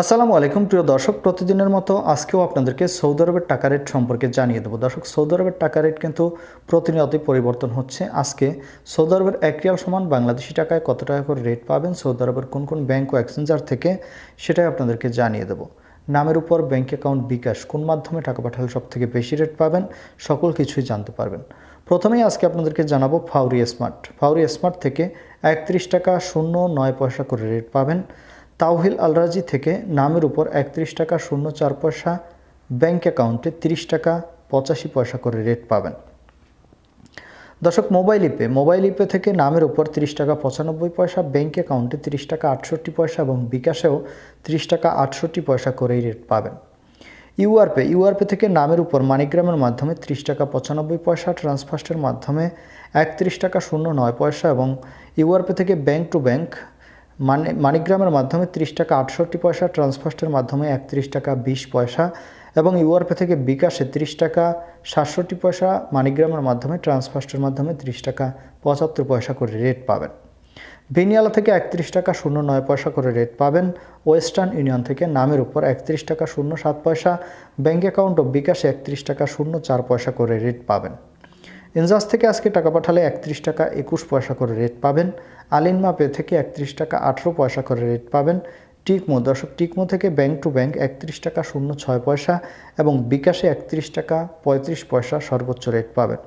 আসসালামু আলাইকুম, প্রিয় দর্শক, প্রতিদিনের মতো আজকেও আপনাদেরকে সৌদি আরবের টাকা রেট সম্পর্কে জানিয়ে দেবো। দর্শক, সৌদি আরবের টাকা রেট কিন্তু প্রতিনিয়তই পরিবর্তন হচ্ছে। আজকে সৌদি আরবের এক রিয়াল সমান বাংলাদেশি টাকায় কত টাকা করে রেট পাবেন, সৌদি আরবের কোন কোন ব্যাংক ও এক্সচেঞ্জার থেকে সেটাই আপনাদেরকে জানিয়ে দেবো। নামের উপর ব্যাংক অ্যাকাউন্ট বিকাশ কোন মাধ্যমে টাকা পাঠালে সব থেকে বেশি রেট পাবেন, সকল কিছুই জানতে পারবেন। প্রথমেই আজকে আপনাদেরকে জানাব ফাউরি স্মার্ট। ফাউরি স্মার্ট থেকে একত্রিশ টাকা শূন্য নয় পয়সা করে রেট পাবেন। তাওহিল আলরাজি থেকে নামের উপর একত্রিশ টাকা শূন্য চার পয়সা, ব্যাংক অ্যাকাউন্টে তিরিশ টাকা পঁচাশি পয়সা করে রেট পাবেন। দর্শক মোবাইল ইপে মোবাইল ইপে থেকে নামের উপর তিরিশ টাকা পঁচানব্বই পয়সা, ব্যাংক অ্যাকাউন্টে তিরিশ টাকা আটষট্টি পয়সা এবং বিকাশেও তিরিশ টাকা আটষট্টি পয়সা করেই রেট পাবেন। ইউআরপে ইউআরপে থেকে নামের উপর মানিগ্রামের মাধ্যমে ত্রিশ টাকা পঁচানব্বই পয়সা ট্রান্সফার্স্টের মাধ্যমে একত্রিশ টাকা শূন্য নয় পয়সা এবং ইউআরপে থেকে ব্যাংক টু ব্যাংক মানে মানিগ্রামের মাধ্যমে ত্রিশ টাকা আটষট্টি পয়সা ট্রান্সফার্স্টের মাধ্যমে একত্রিশ টাকা বিশ পয়সা এবং ইউআরপে থেকে বিকাশে ত্রিশ টাকা সাতষট্টি পয়সা, মানিগ্রামের মাধ্যমে ট্রান্সফার্স্টের মাধ্যমে ত্রিশ টাকা পঁচাত্তর পয়সা করে রেট পাবেন। ভিনিয়ালা থেকে একত্রিশ টাকা শূন্য নয় পয়সা করে রেট পাবেন। ওয়েস্টার্ন ইউনিয়ন থেকে নামের উপর একত্রিশ টাকা শূন্য সাত পয়সা। ব্যাঙ্ক অ্যাকাউন্ট ও বিকাশে একত্রিশ টাকা শূন্য চার পয়সা করে রেট পাবেন। ইনজাস থেকে আজকে টাকা পাঠালে একত্রিশ টাকা একুশ পয়সা করে রেট পাবেন। আলিনমা পে থেকে একত্রিশ টাকা আঠেরো পয়সা করে রেট পাবেন। টিকমো, দর্শক, টিকমো থেকে ব্যাংক টু ব্যাংক একত্রিশ টাকা শূন্য ছয় পয়সা এবং বিকাশে একত্রিশ টাকা পঁয়ত্রিশ পয়সা সর্বোচ্চ রেট পাবেন।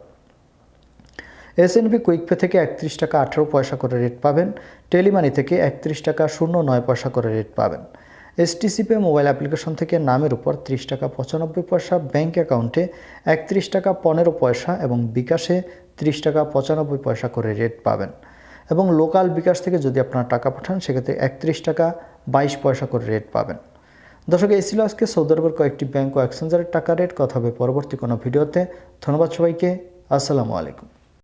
এসএনবি কুইকপে থেকে একত্রিশ টাকা আঠেরো পয়সা করে রেট পাবেন। টেলিমানি থেকে একত্রিশ টাকা শূন্য নয় পয়সা করে রেট পাবেন। এসটিসি পে মোবাইল অ্যাপ্লিকেশন থেকে নামের উপর ত্রিশ টাকা পঁচানব্বই পয়সা, ব্যাংক অ্যাকাউন্টে একত্রিশ টাকা পনেরো পয়সা এবং বিকাশে ত্রিশ টাকা পঁচানব্বই পয়সা করে রেট পাবেন। এবং লোকাল বিকাশ থেকে যদি আপনারা টাকা পাঠান, সেক্ষেত্রে একত্রিশ টাকা বাইশ পয়সা করে রেট পাবেন। দর্শক, এই ছিল আজকে সৌদি আরবের কয়েকটি ব্যাংক ও এক্সচেঞ্জারের টাকা রেট। কথা হবে পরবর্তী কোনো ভিডিওতে। ধন্যবাদ সবাইকে। আসসালামু আলাইকুম।